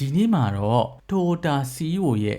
ဒီနေ့မှာတော့ Toyota CEO ရဲ့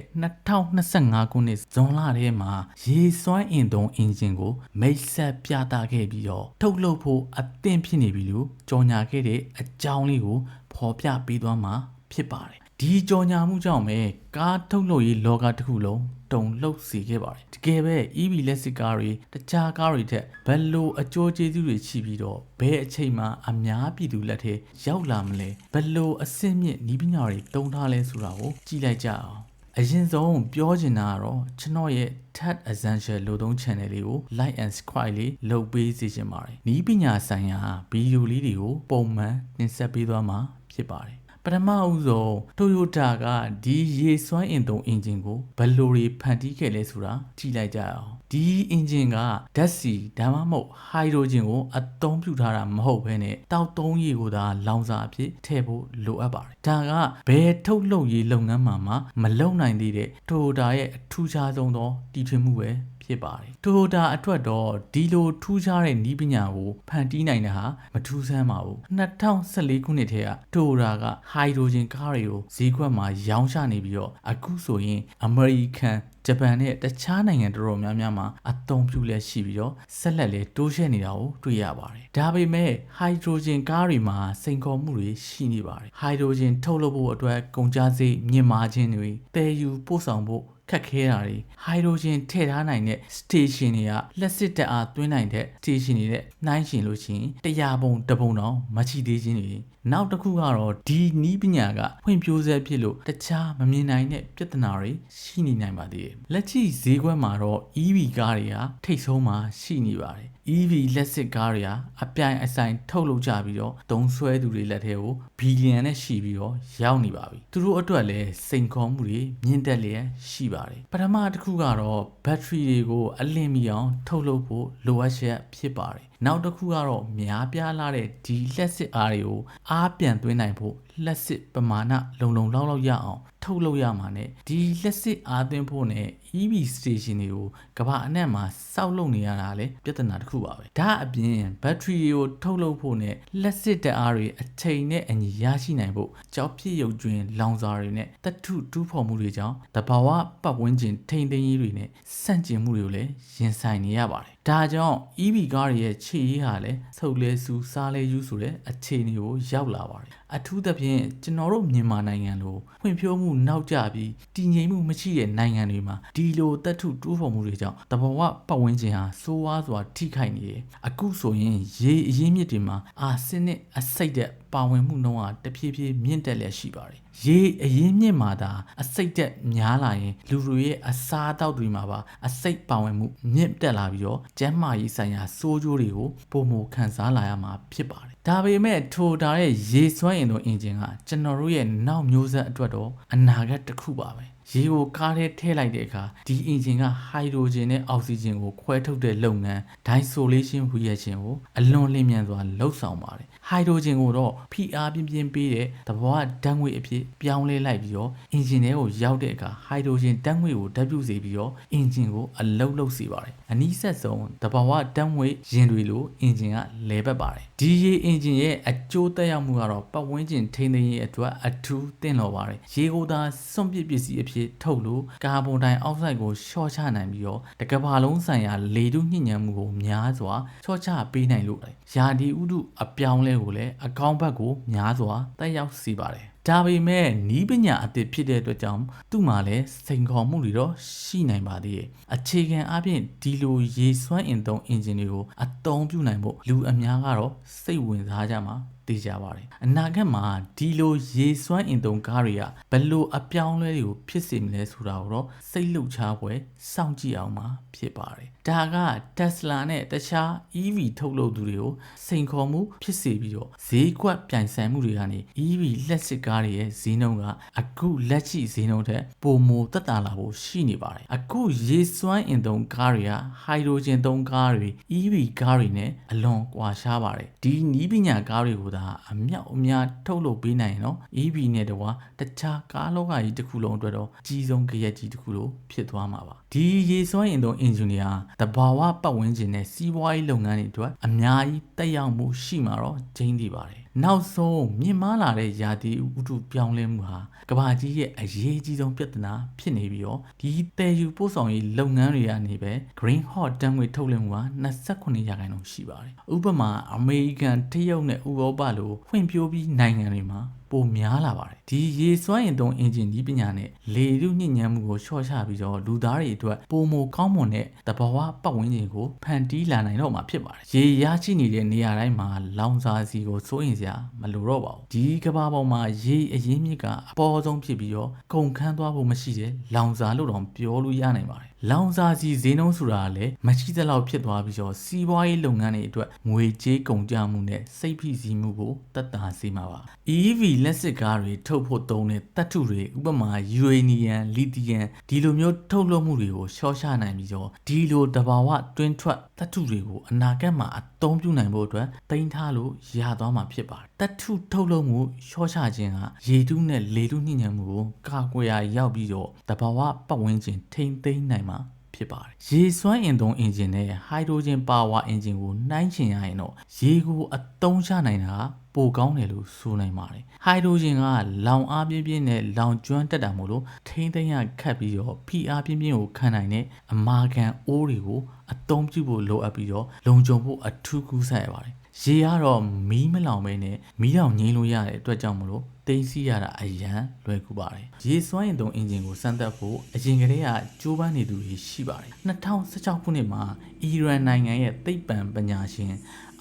2025ခုနှစ်ဇွန်လထဲမှာရေစွမ်းအင်သုံးအင်ဂျင်ကို မိတ်ဆက်ပြသခဲ့ပြီးတော့ထုတ်လုပ်ဖို့အသင့်ဖြစ်နေပြီလို့ကြေညာခဲ့တဲ့အကြောင်းလေးကိုဖော်ပြပေးသွားမှာဖြစ်ပါတယ် ဒီကြော်ညာမှုကြောင့်ပဲကားထုတ်လုပ်ရေးလောကတစ်ခုလုံးတုံလှုပ်စေခဲ့ပါတယ်တကယ်ပဲ EV လက်စစ်ကားတွေတခြားကားတွေထက်ဘယ်လိုအကျိုးကျေးဇူးတွေရှိပြီးတော့ဘယ်အချိန်မှအများပြည်သူလက်ထဲရောက်လာမလဲဘယ်လိုအဆင့်မြင့်ဤပညာတွေတုံးထားလဲဆိုတာကိုကြည့်လိုက်ကြအောင်အရင်ဆုံးပြောချင်တာကတော့ကျွန်တော်ရဲ့ TED Essential လို့သုံး channel လေးကို like and subscribe လေးလုပ်ပေးစေချင်ပါတယ်။ဤပညာဆိုင်ရာဗီဒီယိုလေးတွေကိုပုံမှန်တင်ဆက်ပေးသွားမှာဖြစ်ပါတယ်။ ပထမဦးဆုံး Toyota ကဒီရေစွမ်းအင်သုံးအင်ဂျင်ကိုဘယ်လိုတွေဖန်တီးခဲ့လဲဆိုတာကြည့်လိုက်ကြအောင်ဒီအင်ဂျင်ကဓာတ်ဆီဒါမှမဟုတ်ဟိုက်ဒရိုဂျင်ကိုအသုံးပြုထားတာမဟုတ်ဘဲနဲ့တောက်သုံးရေကိုသာလောင်စာအဖြစ်ထည့်ဖို့လိုအပ်ပါတယ်ဒါကဘယ်ထုတ်လုပ်ရေးလုပ်ငန်းမှာမှမလုပ်နိုင်သေးတဲ့ Toyota ရဲ့အထူးခြားဆုံးသောတည်ထွင်မှုပဲ ဖြစ်ပါတယ်။ Toyota အတွက်တော့ဒီလိုထူးခြားတဲ့နည်းပညာကိုဖန်တီးနိုင်တာဟာမထူးဆန်းပါဘူး။2014ခုနှစ်ထဲက Toyota က hydrogen ကားတွေကိုဈေးကွက်မှာရောင်းချနေပြီးတော့အခုဆိုရင် American ဂျပန်နဲ့တခြားနိုင်ငံတော်တော်များများမှာအသုံးပြုလက်ရှိပြီးတော့ဆက်လက်လည်းတိုးချဲ့နေတာကိုတွေ့ရပါတယ်။ဒါပေမဲ့ hydrogen ကားတွေမှာစိန်ခေါ်မှုတွေရှိနေပါတယ်။ hydrogen ထုတ်လုပ်ဖို့အတွက်ကုန်ကျစရိတ်မြင့်မားခြင်းတွေတည်ယူပို့ဆောင်ဖို့ ခက်ခဲတာတွေဟိုက်ဒရိုဂျင်ထည့်ထားနိုင်တဲ့ station တွေကလက်စစ်တက်အားသွင်းနိုင်တဲ့ station တွေနဲ့နှိုင်းယှဉ်လို့ရှိရင်တရားပုံတပုံတော့မရှိသေးခြင်းတွေနောက်တစ်ခုကတော့ဒီနီးပညာကဖွံ့ဖြိုးဆဲဖြစ်လို့တခြားမမြင်နိုင်တဲ့ပြဿနာတွေရှိနေနိုင်ပါသေးတယ်လက်ရှိဈေးကွက်မှာတော့ EV ကားတွေဟာထိတ်ဆုံးမှာရှိနေပါတယ် EV လက်စစ်ကားတွေဟာအပြိုင်အဆိုင်ထုတ်လုပ်ကြပြီးတော့သုံးဆွဲသူတွေလက်ထဲကိုဘီလီယံနဲ့ရှိပြီးတော့ရောက်နေပါပြီသူတို့အတွက်လည်းစိန်ခေါ်မှုတွေမြင့်တက်လျက်ရှိပါတယ်ပထမတစ်ခုကတော့ဘက်ထရီတွေကိုအလင်းမီအောင်ထုတ်လုပ်ဖို့လိုအပ်ချက်ဖြစ်ပါတယ် နောက်တစ်ခုကတော့များပြားလာတဲ့ဒီလက်စစ်အားတွေကိုအားပြန်သွင်းနိုင်ဖို့လက်စစ်ပမာဏလုံလုံလောက်လောက်ရအောင်ထုတ်လုပ်ရမှာ ਨੇ ဒီလက်စစ်အားသွင်းဖို့ ਨੇ EV station တွေကိုကမ္ဘာအနှံ့မှာစောက်လုပ်နေရတာလည်းပြဿနာတစ်ခုပါပဲဒါအပြင်ဘက်ထရီကိုထုတ်လုပ်ဖို့ ਨੇ လက်စစ်တအားတွေအချိန်နဲ့အညီရရှိနိုင်ဖို့ကြောက်ဖြစ်ရုပ်ကျွင်းလောင်စာတွေနဲ့တထုတူးဖော်မှုတွေကြောင့်တဘာဝပတ်ဝန်းကျင်ထိန်သိမ်းရေးတွေနဲ့ဆန့်ကျင်မှုတွေကိုလည်းရင်ဆိုင်နေရပါတယ်ဒါကြောင့် EV ကားတွေရဲ့ခြေရည်ဟာလည်းဆုပ်လဲစူးစားလဲယူဆိုတဲ့အခြေအနေကိုရောက်လာပါတယ် အထူးသဖြင့်ကျွန်တော်တို့မြန်မာနိုင်ငံလိုဖွံ့ဖြိုးမှုနောက်ကျပြီးတည်ငြိမ်မှုမရှိတဲ့နိုင်ငံတွေမှာဒီလိုတက်ထုတိုးဖော်မှုတွေကြောင့်တဘာဝပတ်ဝန်းကျင်ဟာစိုးဝါးစွာထိခိုက်နေတယ်အခုဆိုရင်ရေအရင်းမြစ်တွေမှာအာဆင်းနဲ့အဆိပ်တဲ့ပါဝင်မှုနှုန်းဟာတဖြည်းဖြည်းမြင့်တက်လျက်ရှိပါတယ်ရေအရင်းမြစ်မှာသာအစိတ်တက်များလာရင်လူတွေရဲ့အစားအသောက်တွေမှာပါအစိတ်ပါဝင်မှုမြင့်တက်လာပြီးတော့ကျန်းမာရေးဆိုင်ရာစိုးကျိုးတွေကိုပုံမခံစားလာရမှာဖြစ်ပါတယ်ဒါပေမဲ့ထိုတာရဲ့ရေစွမ်းအင်တို့အင်ဂျင်ကကျွန်တော်တို့ရဲ့နောက်မျိုးဆက်အတွက်တော့အနာဂတ်တစ်ခုပါပဲ ရေကိုကားထဲထည့်လိုက်တဲ့အခါဒီအင်ဂျင်ကဟိုက်ဒရိုဂျင်နဲ့အောက်ဆီဂျင်ကိုခွဲထုတ်တဲ့လုပ်ငန်း isolation reaction ကိုအလွန်လျင်မြန်စွာလှုပ်ဆောင်ပါတယ်ဟိုက်ဒရိုဂျင်ကိုတော့ဖိအားပြင်းပြင်းပေးတဲ့သဘောဓာတ်ငွေအဖြစ်ပြောင်းလဲလိုက်ပြီးတော့အင်ဂျင်ထဲကိုရောက်တဲ့အခါဟိုက်ဒရိုဂျင်ဓာတ်ငွေကိုဓာတ်ပြုစေပြီးတော့အင်ဂျင်ကိုအလုတ်လုတ်စေပါတယ်အနည်းဆက်ဆုံးသဘာဝဓာတ်ငွေရင်တွေလိုအင်ဂျင်ကလဲပတ်ပါတယ်ဒီရေအင်ဂျင်ရဲ့အကျိုးသက်ရောက်မှုကတော့ပတ်ဝန်းကျင်ထိန်းသိမ်းရေးအတွက်အထူးသင့်တော်ပါတယ်ရေကိုသာစွန့်ပစ်ပစ္စည်းအဖြစ်ထုတ်လို့ကာဗွန်ဒိုင်အောက်ဆိုက်ကိုလျှော့ချနိုင်ပြီးတော့တကဘာလုံးဆိုင်ရာလေထုညှိနှံမှုကိုများစွာလျှော့ချပေးနိုင်လို့ရာဒီဥတုအပြောင်းလဲကိုလည်းအကောင်းဘက်ကိုများစွာတက်ရောက်စေပါတယ်ဒါပေမဲ့နီးပညာအသစ်ဖြစ်တဲ့အတွက်ကြောင့်သူ့မှာလည်းစိန်ခေါ်မှုတွေတော့ရှိနိုင်ပါသေးတယ်အခြေခံအပြင်ဒီလိုရေစွမ်းအင်သုံးအင်ဂျင်တွေကိုအသုံးပြုနိုင်ဖို့လူအများကတော့စိတ်ဝင်စားကြမှာ သိကြပါတယ်အနာဂတ်မှာဒီလိုရေစွမ်းအင်သုံးကားတွေကဘယ်လိုအပြောင်းလဲတွေကိုဖြစ်စေမလဲဆိုတာကိုတော့စိတ်လှုပ်ရှားပွဲစောင့်ကြည့်အောင်ပါဖြစ်ပါတယ်ဒါက Tesla နဲ့တခြား EV ထုတ်လုပ်သူတွေကိုစိန်ခေါ်မှုဖြစ်စေပြီးတော့ဈေးကွက်ပြိုင်ဆိုင်မှုတွေကနေ EV လက်စစ်ကားတွေရဲ့ဈေးနှုန်းကအခုလက်ရှိဈေးနှုန်းထက်ပိုမိုသက်သာလာဖို့ရှိနေပါတယ်အခုရေစွမ်းအင်သုံးကားတွေကဟိုက်ဒရိုဂျင်သုံးကားတွေ EV ကားတွေနဲ့အလွန်ကွာခြားပါတယ်ဒီနီးပညာကားတွေကိုသာအမြောက်အများထုတ်လုပ်ပေးနိုင်ရင်တော့ EV နဲ့တကွာတခြားကားလောကကြီးတစ်ခုလုံးအတွက်တော့အကြီးဆုံးကြရက်ကြီးတစ်ခုလို့ဖြစ်သွားမှာပါဒီရေစွမ်းအင်သုံးအင်ဂျင်နီယာတဘာဝပတ်ဝန်းကျင်နဲ့စီးပွားရေးလုပ်ငန်းတွေအတွက်အများကြီးတက်ရောက်မှုရှိမှာတော့ဂျင်းတည်ပါတယ် နောက်ဆုံးမြင့်မားလာတဲ့ယာတီဥတုပြောင်းလဲမှုဟာကမ္ဘာကြီးရဲ့အရေးကြီးဆုံးပြဿနာဖြစ်နေပြီးတော့ဒီတည်ယူပို့ဆောင်ရေးလုပ်ငန်းတွေကနေပဲ green hot တန်းငွေထုတ်လွှင့်မှုဟာ29ရာခိုင်နှုန်းရှိပါတယ်ဥပမာအမေရိကန်တရုတ်နဲ့ဥရောပလိုဖွံ့ဖြိုးပြီးနိုင်ငံတွေမှာ ပိုများလာပါတယ်ဒီရေစွမ်းအင်သုံးအင်ဂျင်ဒီပညာနဲ့လေထုညစ်ညမ်းမှုကိုလျှော့ချပြီးတော့လူသားတွေအတွက်ပိုမိုကောင်းမွန်တဲ့တဘာဝပတ်ဝန်းကျင်ကိုဖန်တီးလာနိုင်တော့မှာဖြစ်ပါတယ်ရေရရှိနေတဲ့နေရာတိုင်းမှာလောင်စာစီကိုစိုးရင်စရာမလိုတော့ပါဘူးဒီကဘာပေါ်မှာရေအရင်းမြစ်ကအပေါ်ဆုံးဖြစ်ပြီးတော့ကုန်ခန်းသွားဖို့မရှိတဲ့လောင်စာလို့တော့ပြောလို့ရနိုင်ပါတယ်လောင်စာစီဈေးနှုန်းဆိုတာကလည်းမရှိသလောက်ဖြစ်သွားပြီးတော့စီးပွားရေးလုပ်ငန်းတွေအတွက်ငွေကြေးကုန်ကျမှုနဲ့စိတ်ဖိစီးမှုကိုတက်တာစေမှာပါ EV လက်စစ်ကားတွေထုတ်ဖို့သုံးတဲ့တတ်ထုတွေဥပမာယူရေနီယမ်လီသီယမ်ဒီလိုမျိုးထုတ်လုပ်မှုတွေကိုရှော့ချနိုင်ပြီးတော့ဒီလိုတဘာဝတွင်းထွက်တတ်ထုတွေကိုအနာဂတ်မှာအ သုံးပြုနိုင်ဖို့အတွက်တင်ထားလို့ရသွားမှာဖြစ်ပါတယ်တတ်ထုထုတ်လုပ်မှုရှော့ချခြင်းကရေတုနဲ့လေတုညှိနှံမှုကိုကာကွယ်ရာရောက်ပြီးတော့တဘာဝပတ်ဝန်းကျင်ထိမ့်သိမ်းနိုင်မှာ ဖြစ်ပါတယ်။ရေစွမ်းအင်သုံးအင်ဂျင်နဲ့ဟိုက်ဒရိုဂျင်ပါဝါအင်ဂျင်ကိုနှိုင်းချင်ရရင်တော့ရေကိုအသုံးချနိုင်တာကပိုကောင်းတယ်လို့ဆိုနိုင်ပါတယ်။ဟိုက်ဒရိုဂျင်ကလောင်အားပြင်းပြင်းနဲ့လောင်ကျွမ်းတက်တာမို့လို့ထိမ့်သိမ်းရခတ်ပြီးတော့ဖိအားပြင်းပြင်းကိုခံနိုင်တဲ့အမာခံအိုးတွေကိုအသုံးပြုဖို့လိုအပ်ပြီးတော့လုံခြုံဖို့အထူးကူးဆိုင်ရပါတယ်။ရေကတော့မီးမလောင်ပဲနဲ့မီးလောင်ငိမ့်လို့ရတဲ့အတွက်ကြောင့်မလို့ တင်းစီရတာအရန်လွယ်ကူပါတယ်။ရေစွမ်းအင်သုံးအင်ဂျင်ကိုစမ်းသပ်ဖို့အရင်ကတည်းကကြိုးပမ်းနေသူတွေရှိပါတယ်။2016ခုနှစ်မှာအီရန်နိုင်ငံရဲ့သိပ္ပံပညာရှင်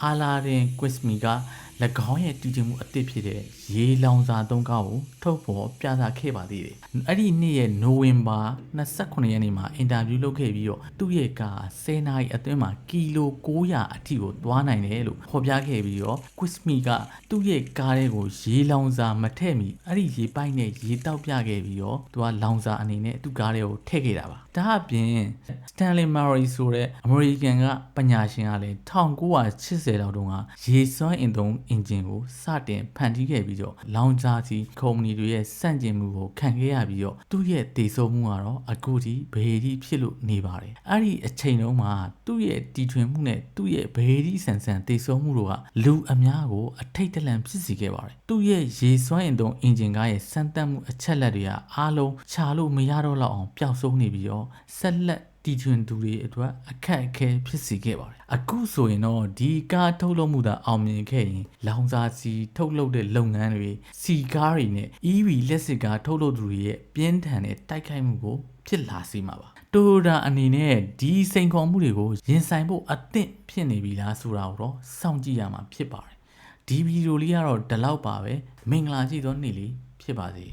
အာလာရင်ကွစ်မီက၎င်းရဲ့တည်တည်မှုအသစ်ဖြစ်တဲ့ရေလောင်စာသုံးကားကိုထုတ်ဖော်ပြသခဲ့ပါသေးတယ်။အဲ့ဒီနေ့ရဲ့နိုဝင်ဘာ29ရက်နေ့မှာအင်တာဗျူးလုပ်ခဲ့ပြီးတော့သူ့ရဲ့ကား10နာရီအတွင်းမှာကီလို900အထိကိုသွားနိုင်တယ်လို့ဖော်ပြခဲ့ပြီးတော့ Quizme ကသူ့ရဲ့ကားတွေကိုရေလောင်စာမထည့်မီအဲ့ဒီရေပိုက်နဲ့ရေတောက်ပြခဲ့ပြီးတော့သူကလောင်စာအနေနဲ့သူ့ကားတွေကိုထည့်ခဲ့တာပါ။ဒါအပြင် Stanley Murray ဆိုတဲ့အမေရိကန်ကပညာရှင်ကလည်း1980လောက်တုန်းကရေစွမ်းအင်သုံးအင်ဂျင်ကိုစတင်ဖန်တီးခဲ့ပြီးတော့လောင်စာစီကုမ္ပဏီတွေရဲ့စန့်ကျင်မှုကိုခံခဲ့ရပြီးတော့သူ့ရဲ့တည်ဆုံမှုကတော့အခုထိဘေဒီဖြစ်လို့နေပါတယ်အဲ့ဒီအချိန်တုန်းမှာသူ့ရဲ့တီထွင်မှုနဲ့သူ့ရဲ့ဘေဒီဆန်ဆန်တည်ဆုံမှုတို့ကလူအများကိုအထိတ်တလန့်ဖြစ်စေခဲ့ပါတယ်သူ့ရဲ့ရေစွမ်းအင်သုံးအင်ဂျင်ကားရဲ့စမ်းသပ်မှုအချက်လက်တွေကအားလုံးခြာလို့မရတော့လောက်အောင်ပျောက်ဆုံးနေပြီးတော့ဆက်လက်တီထွင်သူတွေအတွက်အခက်အခဲဖြစ်စေခဲ့ပါတယ်အခုဆိုရင်တော့ဒီကားထုတ်လုပ်မှုသာအောင်မြင်ခဲ့ရင်လောင်စာစီထုတ်လုပ်တဲ့လုပ်ငန်းတွေစီကားတွေနဲ့ EV လက်စစ်ကားထုတ်လုပ်သူတွေရဲ့ပြင်းထန်တဲ့တိုက်ခိုက်မှုကိုဖြစ်လာစေမှာပါတိုဒါအနေနဲ့ဒီစိန်ခေါ်မှုတွေကိုရင်ဆိုင်ဖို့အသင့်ဖြစ်နေပြီလားဆိုတာကိုတော့စောင့်ကြည့်ရမှာဖြစ်ပါတယ်ဒီဗီဒီယိုလေးကတော့ဒီလောက်ပါပဲမင်္ဂလာရှိသောနေ့လေးဖြစ်ပါစေ